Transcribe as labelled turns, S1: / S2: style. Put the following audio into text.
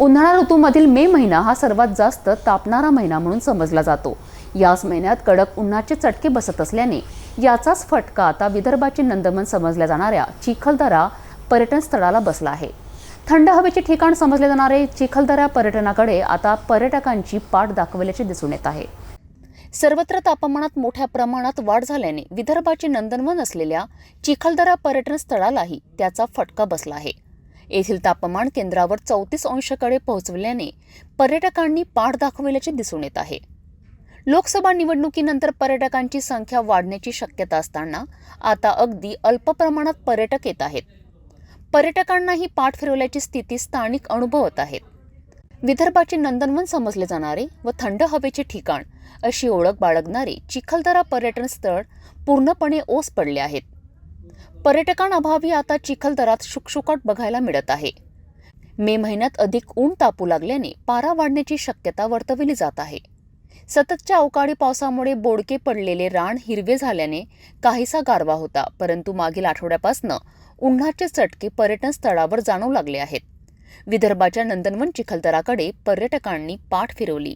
S1: उन्हाळा ऋतूमधील मे महिना हा सर्वात जास्त तापणारा महिना म्हणून समजला जातो. याच महिन्यात कडक उन्हाचे चटके बसत असल्याने याचाच फटका आता विदर्भाचे नंदमन समजल्या जाणाऱ्या चिखलदरा पर्यटन स्थळाला बसला आहे. थंड हवेचे ठिकाण समजले जाणारे चिखलदरा पर्यटनाकडे आता पर्यटकांची पाठ दाखवल्याचे दिसून येत आहे. सर्वत्र तापमानात मोठ्या प्रमाणात वाढ झाल्याने विदर्भाचे नंदनवन असलेल्या चिखलदरा पर्यटन स्थळालाही त्याचा फटका बसला आहे. येथील तापमान केंद्रावर चौतीस अंशाकडे पोहोचविल्याने पर्यटकांनी पाठ दाखविल्याचे दिसून येत आहे. लोकसभा निवडणुकीनंतर पर्यटकांची संख्या वाढण्याची शक्यता असताना आता अगदी अल्प प्रमाणात पर्यटक येत आहेत. पर्यटकांनाही पाठ फिरवल्याची स्थिती स्थानिक अनुभवत आहेत. विदर्भाचे नंदनवन समजले जाणारे व थंड हवेचे ठिकाण अशी ओळख बाळगणारे चिखलदरा पर्यटन स्थळ पूर्णपणे ओस पडले आहेत. पर्यटकांअभावी आता चिखलदरात शुकशुकाट बघायला मिळत आहे. मे महिन्यात अधिक ऊन तापू लागल्याने पारा वाढण्याची शक्यता वर्तवली जात आहे. सततच्या अवकाळी पावसामुळे बोडके पडलेले रान हिरवे झाल्याने काहीसा गारवा होता परंतु मागील आठवड्यापासनं उन्हाचे चटके पर्यटन स्थळावर जाणवू लागले आहेत. विदर्भाच्या नंदनवन चिखलदराकडे पर्यटकांनी पाठ फिरवली.